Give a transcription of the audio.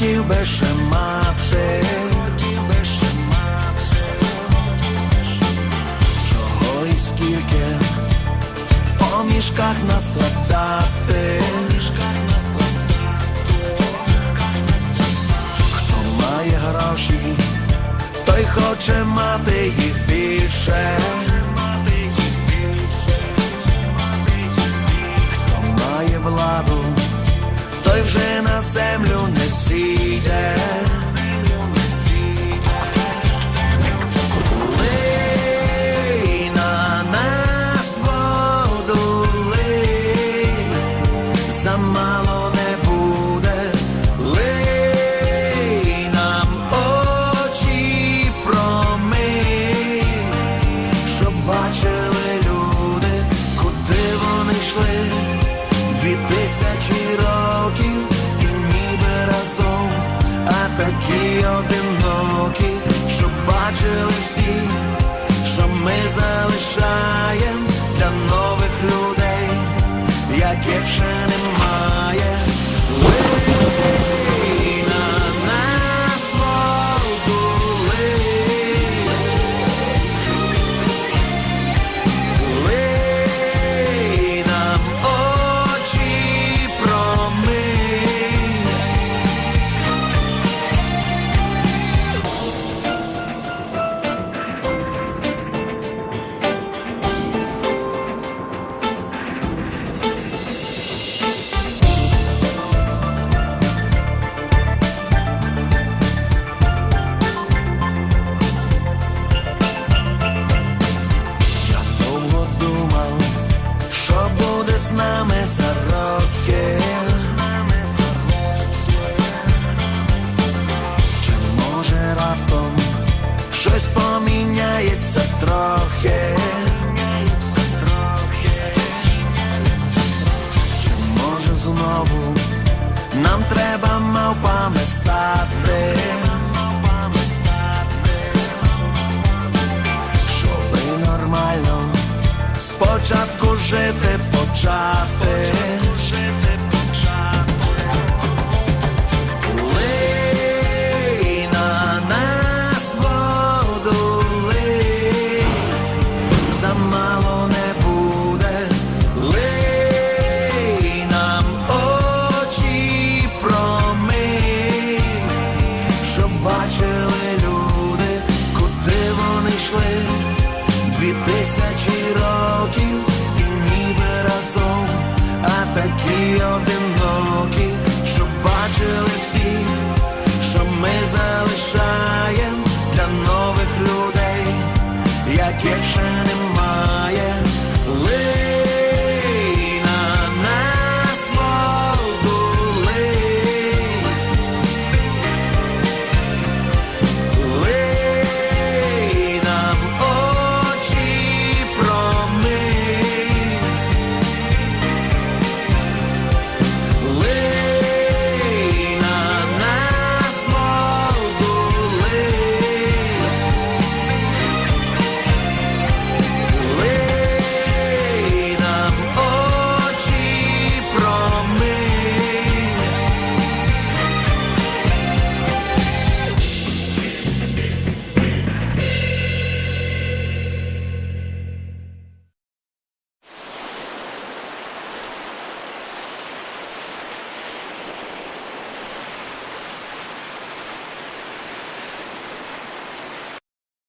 хотів би ще мати. Чого і скільки по мішках наскладати. Хто має гроші, той хоче мати їх більше. Бачили всі, що ми залишаємо для нових людей, яких ще з нами за роки. Чи може раптом щось поміняється трохи? Чи може знову нам треба мавпами стати? Спочатку жити почати. Лий на нас воду не буде, лий нам очі промий, щоб бачили люди, куди вони йшли, дві тисячі років разом, а такі одинокі,